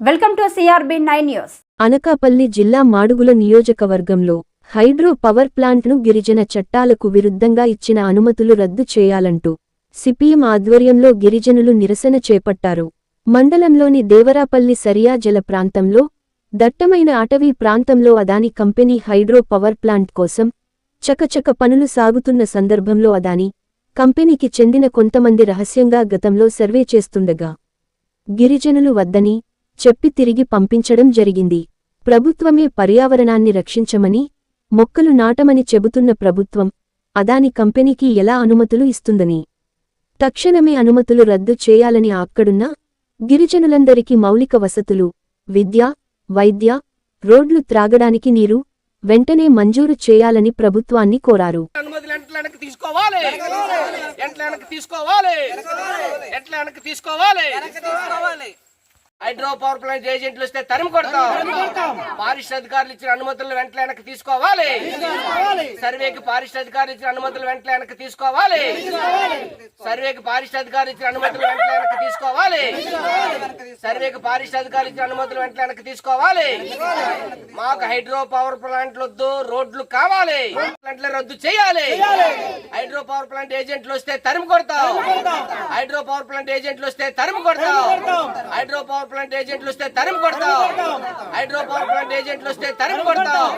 Welcome to CRB nine news. Anakapalli జిల్లా మాడుగుల నియోజకవర్గంలో hydro power ప్లాంట్ను గిరిజన చట్టాలకు విరుద్ధంగా ఇచ్చిన అనుమతులు రద్దు చేయాలంటూ సిపిఎం ఆధ్వర్యంలో గిరిజనులు నిరసన చేపట్టారు. మండలంలోని దేవరాపల్లి సరియా జల ప్రాంతంలో దట్టమైన అటవీ ప్రాంతంలో Adani company hydro power plant కోసం చకచక పనులు సాగుతున్న సందర్భంలో అదాని కంపెనీకి చెందిన కొంతమంది రహస్యంగా గతంలో సర్వే చేస్తుండగా గిరిజనులు వద్దని చెప్పి తిరిగి పంపించడం జరిగింది. ప్రభుత్వమే పర్యావరణాన్ని రక్షించమని మొక్కలు నాటమని చెబుతున్న ప్రభుత్వం అదాని కంపెనీకి ఎలా అనుమతులు ఇస్తుందని. తక్షణమే అనుమతులు రద్దు చేయాలని అక్కడున్న గిరిజనులందరికీ మౌలిక వసతులు విద్య వైద్య రోడ్లు త్రాగడానికి నీరు వెంటనే మంజూరు చేయాలని ప్రభుత్వాన్ని కోరారు. తీసుకోవాలి. హైడ్రో పవర్ ప్లాంట్ ఏజెంట్లు వస్తే తరిమి కొడతాం. పారిశ్ర అధికారులు ఇచ్చిన అనుమతులు వెంటనే వెనక్కి తీసుకోవాలి. సర్వేకి పారిశ్ర అధికారులు ఇచ్చిన అనుమతులు వెంటనే వెనక్కి తీసుకోవాలి. సర్వేకి పారిశ్ర అధికారులు ఇచ్చిన అనుమతులు వెంటనే వెనక్కి తీసుకోవాలి. సర్వేకి పారిశ్ర అధికారులు ఇచ్చిన అనుమతులు వెంటనే వెనక్కి తీసుకోవాలి. మాకు హైడ్రో పవర్ ప్లాంట్లు వద్దు రోడ్లు కావాలి. ప్లాంట్లు రద్దు చేయాలి. హైడ్రో పవర్ ప్లాంట్ ఏజెంట్లు వస్తే తరిమి కొడతాం. హైడ్రో పవర్ ప్లాంట్ ఏజెంట్లు వస్తే తరిమి కొడతాం. హైడ్రో పవర్ ప్లాంట్ ఏజెంట్లు వస్తే తరిమి కొడతాం. హైడ్రో పవర్ ప్లాంట్ ఏజెంట్లు వస్తే తరిమి కొడతాం.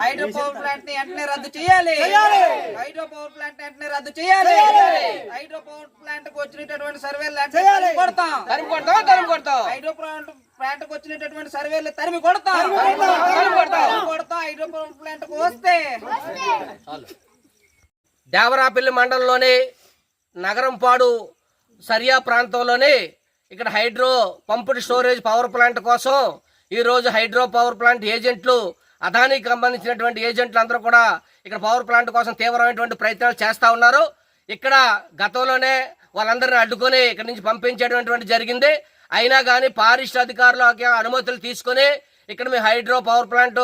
హైడ్రో పవర్ ప్లాంట్ని వెంటనే రద్దు చేయాలి. హైడ్రో పవర్ ప్లాంట్ వెంటనే రద్దు చేయాలి. హైడ్రో పవర్ ప్లాంట్కు వచ్చినటువంటి సర్వేలు కొడతాం తరిమి కొడతాం. తరిమి కొడతాం హైడ్రో ప్లాంట్ ప్లాంట్కు వచ్చినటువంటి సర్వేలు తరిమి కొడతాం. కొడతాం. హైడ్రో పవర్ ప్లాంట్కు వస్తే. దేవరాపల్లి మండలంలోని నగరంపాడు సరియా ప్రాంతంలోని ఇక్కడ hydro pumped storage power plant కోసం ఈరోజు హైడ్రో పవర్ ప్లాంట్ ఏజెంట్లు అదానికి సంబంధించినటువంటి ఏజెంట్లు అందరూ కూడా ఇక్కడ పవర్ ప్లాంట్ కోసం తీవ్రమైనటువంటి ప్రయత్నాలు చేస్తూ ఉన్నారు. ఇక్కడ గతంలోనే వాళ్ళందరిని అడ్డుకొని ఇక్కడ నుంచి పంపించేటటువంటి జరిగింది. అయినా కానీ పారిశ్ర అధికారులు అనుమతులు తీసుకొని ఇక్కడ మేము హైడ్రో పవర్ ప్లాంట్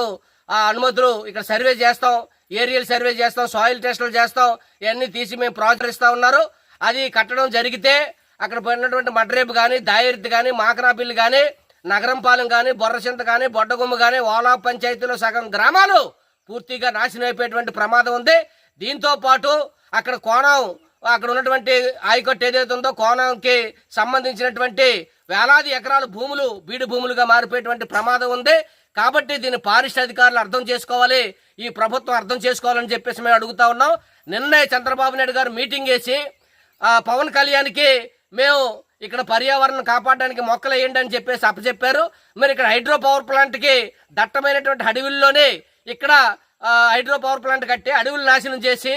ఆ అనుమతులు ఇక్కడ సర్వే చేస్తాం. ఏరియల్ సర్వే చేస్తాం సాయిల్ టెస్టులు చేస్తాం. ఇవన్నీ తీసి మేము ప్రోత్సహిస్తూ ఉన్నారు. అది కట్టడం జరిగితే అక్కడ పోయినటువంటి మడ్రేపు కానీ దాయిర్తి కానీ మాకరాపిల్లి కానీ నగరంపాలెం కానీ బొర్రచింత కానీ బొడ్డగుమ్మ కానీ ఓలా పంచాయతీలో సగం గ్రామాలు పూర్తిగా నాశనం అయిపోయేటువంటి ప్రమాదం ఉంది. దీంతో పాటు అక్కడ కోణం అక్కడ ఉన్నటువంటి ఆయకట్టు ఏదైతే ఉందో కోణంకి సంబంధించినటువంటి వేలాది ఎకరాల భూములు బీడు భూములుగా మారిపోయేటువంటి ప్రమాదం ఉంది. కాబట్టి దీన్ని పారిశ్ర అధికారులు అర్థం చేసుకోవాలి. ఈ ప్రభుత్వం అర్థం చేసుకోవాలని చెప్పేసి మేము అడుగుతా ఉన్నాం. నిన్నే చంద్రబాబు నాయుడు గారు మీటింగ్ వేసి పవన్ కళ్యాణ్కి మేము ఇక్కడ పర్యావరణం కాపాడడానికి మొక్కలు వేయండి అని చెప్పేసి అప్పచెప్పారు. మరి ఇక్కడ హైడ్రో పవర్ ప్లాంట్కి దట్టమైనటువంటి అడవుల్లోనే ఇక్కడ హైడ్రో పవర్ ప్లాంట్ కట్టి అడవులు నాశనం చేసి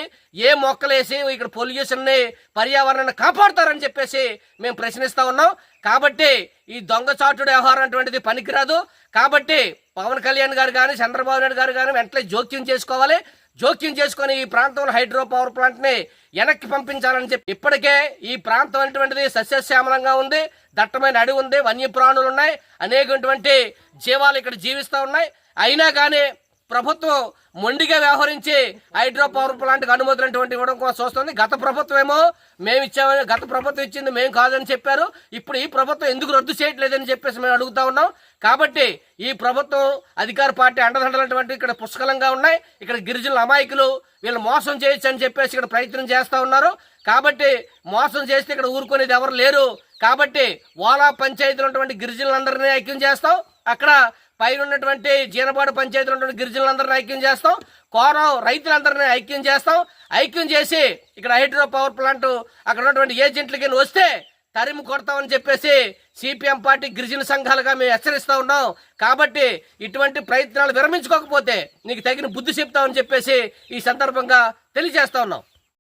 ఏ మొక్కలు వేసి ఇక్కడ పొల్యూషన్ని పర్యావరణాన్ని కాపాడుతారని చెప్పేసి మేము ప్రశ్నిస్తూ ఉన్నాం. కాబట్టి ఈ దొంగచాటుడు వ్యవహారం అటువంటిది పనికిరాదు. కాబట్టి పవన్ కళ్యాణ్ గారు కానీ చంద్రబాబు నాయుడు గారు కానీ వెంటనే జోక్యం చేసుకోవాలి. జోక్యం చేసుకొని ఈ ప్రాంతంలో హైడ్రో పవర్ ప్లాంట్ని వెనక్కి పంపించాలని చెప్పి ఇప్పటికే ఈ ప్రాంతం అనేటువంటిది సస్యశ్యామలంగా ఉంది దట్టమైన అడవి ఉంది వన్యప్రాణులు ఉన్నాయి అనేకటువంటి జీవాలు ఇక్కడ జీవిస్తూ ఉన్నాయి. అయినా కానీ ప్రభుత్వం మొండిగా వ్యవహరించి హైడ్రో పవర్ ప్లాంట్ అనుమతులటువంటి ఇవ్వడం కోసం చూస్తుంది. గత ప్రభుత్వం ఏమో మేము ఇచ్చామని గత ప్రభుత్వం ఇచ్చింది మేము కాదని చెప్పారు. ఇప్పుడు ఈ ప్రభుత్వం ఎందుకు రద్దు చేయట్లేదని చెప్పేసి మేము అడుగుతా ఉన్నాం. కాబట్టి ఈ ప్రభుత్వం అధికార పార్టీ అండదండలటువంటి ఇక్కడ పుష్కలంగా ఉన్నాయి. ఇక్కడ గిరిజనుల అమాయకులు వీళ్ళు మోసం చేయొచ్చు అని చెప్పేసి ఇక్కడ ప్రయత్నం చేస్తూ ఉన్నారు. కాబట్టి మోసం చేస్తే ఇక్కడ ఊరుకునేది ఎవరు లేరు. కాబట్టి ఓలా పంచాయతీలు ఉన్నటువంటి గిరిజనులందరినీ ఐక్యం చేస్తాం. అక్కడ పైన ఉన్నటువంటి జీనపాడు పంచాయతీలో ఉన్నటువంటి గిరిజనులందరినీ ఐక్యం చేస్తాం. కోరం రైతులందరినీ ఐక్యం చేస్తాం. ఐక్యం చేసి ఇక్కడ హైడ్రో పవర్ ప్లాంట్ అక్కడ ఉన్నటువంటి ఏజెంట్లకి వస్తే తరిమి కొడతామని చెప్పేసి సిపిఎం పార్టీ గిరిజన సంఘాలుగా మేము హెచ్చరిస్తూ ఉన్నాం. కాబట్టి ఇటువంటి ప్రయత్నాలు విరమించుకోకపోతే నీకు తగిన బుద్ధి చెప్తామని చెప్పేసి ఈ సందర్భంగా తెలియజేస్తా ఉన్నాం.